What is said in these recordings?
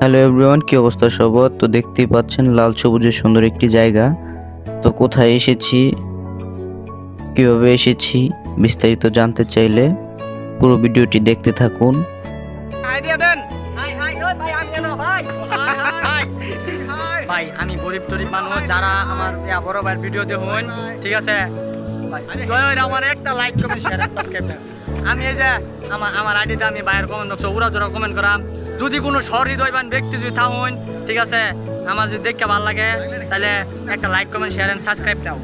Hello everyone কি অবস্থা সবার? তো দেখতেই পাচ্ছেন লাল সবুজের সুন্দর একটি জায়গা। তো কোথায় এসেছি? কীভাবে এসেছি? বিস্তারিত জানতে চাইলে পুরো ভিডিওটি দেখতে থাকুন। আইডিয়া দেন। হাই হাই ওই ভাই আমি কেন? ভাই হাই হাই ভাই আমি গরিব টরিব মানুষ যারা আমার বড় ভাইয়ের ভিডিও দেখুন ঠিক আছে? ভাই। দয়া আমার একটা লাইক কমেন্ট শেয়ার সাবস্ক্রাইব আমি এই যে আমার আমার আইডিতে আমি ভাইয়ের কমেন্ট বক্সে উড়া জোড়া কমেন্ট করাম। যদি কোনো সহৃদয়বান ব্যক্তি যদি থাকুন ঠিক আছে? আমার যদি দেখতে ভালো লাগে তাহলে একটা like comment share and subscribe দাও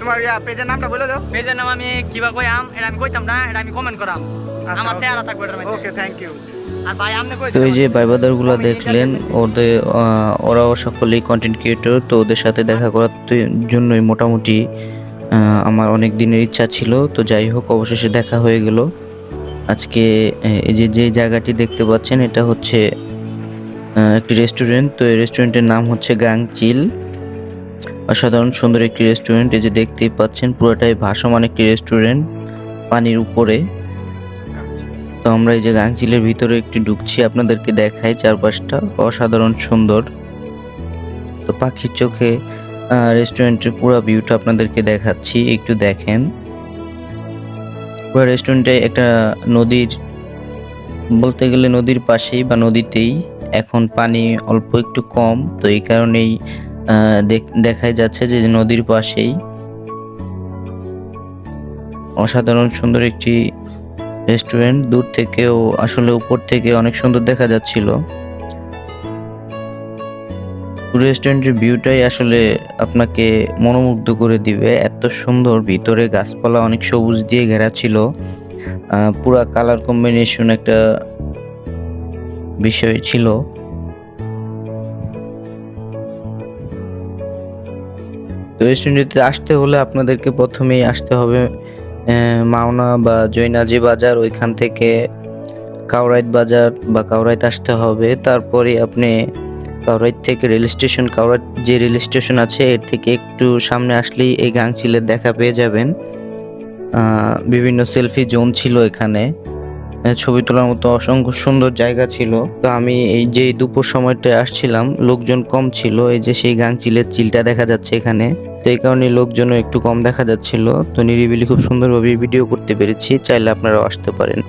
তোমার ইয়া পেজের নামটা বলে দাও। পেজের নাম আমি কিবা কইয়াম এটা আমি কইতাম না এটা আমি কমেন্ট করাম। আচ্ছা, আমার. চেহারা থাকবে এটার মধ্যে। ওকে থ্যাংক ইউ আর ভাই আপনি কই তো এই যে ভাইবাদারগুলো দেখলেন ওদের ওরাও সকলেই কন্টেন্ট ক্রিয়েটর তো ওদের সাথে দেখা করার জন্যই মোটামুটি আমার অনেক দিনের ইচ্ছা ছিল, তো যাই হোক, অবশেষে দেখা হয়ে গেল। আজকে এই যে যে জায়গাটি দেখতে পাচ্ছেন, এটা হচ্ছে একটি রেস্টুরেন্ট তো এই রেস্টুরেন্টের নাম হচ্ছে গাং চিল অসাধারণ সুন্দর একটি রেস্টুরেন্ট এই যে দেখতেই পাচ্ছেন, পুরোটাই ভাসমান একটি রেস্টুরেন্ট পানির উপরে। তো আমরা এই যে গাংচিলের ভিতরে একটু ঢুকছি, আপনাদেরকে দেখাই চারপাশটা, অসাধারণ সুন্দর। তো পাখির চোখে রেস্টুরেন্টের পুরো ভিউটা আপনাদেরকে দেখাচ্ছি, একটু দেখেন। পুরো রেস্টুরেন্টে একটা নদীর, বলতে গেলে নদীর পাশেই বা নদীতেই। এখন পানি অল্প একটু কম, তো এই কারণেই দেখাই যাচ্ছে যে নদীর পাশেই। অসাধারণ সুন্দর একটি রেস্টুরেন্ট দূর থেকেও, আসলে উপর থেকে অনেক সুন্দর দেখা যাচ্ছিল। রেস্টুরেন্টের ভিউটাই আসলে আপনাকে মনোমুগ্ধ করে দিবে। এত সুন্দর ভিতরে গাছপালা অনেক সবুজ দিয়ে ঘেরা ছিল। পুরা কালার কম্বিনেশন একটা বিষয় ছিল। তো রেস্টুরেন্টে আসতে হলে আপনাদেরকে প্রথমেই আসতে হবে মাওনা বা জৈনাজি বাজার, ওইখান থেকে কাউরাইত বাজার বা কাউরাইত আসতে হবে। তারপরে আপনি কাউরাইত থেকে রেল স্টেশন কাউরাইত যে রেল স্টেশন আছে, এর থেকে একটু সামনে আসলেই এই গাংচিলের দেখা পেয়ে যাবেন। বিভিন্ন সেলফি জোন ছিল এখানে। ছবি তোলার মতো অসংখ্য সুন্দর জায়গা ছিল। তো আমি এই যে দুপুর সময়টা আসছিলাম, লোকজন কম ছিল। এই যে সেই গাংচিলের চিলটা দেখা যাচ্ছে এখানে। তো এই কারণে লোকজনও একটু কম দেখা যাচ্ছিল। তো নিরিবিলি খুব সুন্দরভাবে ভিডিও করতে পেরেছি। চাইলে আপনারাও আসতে পারেন।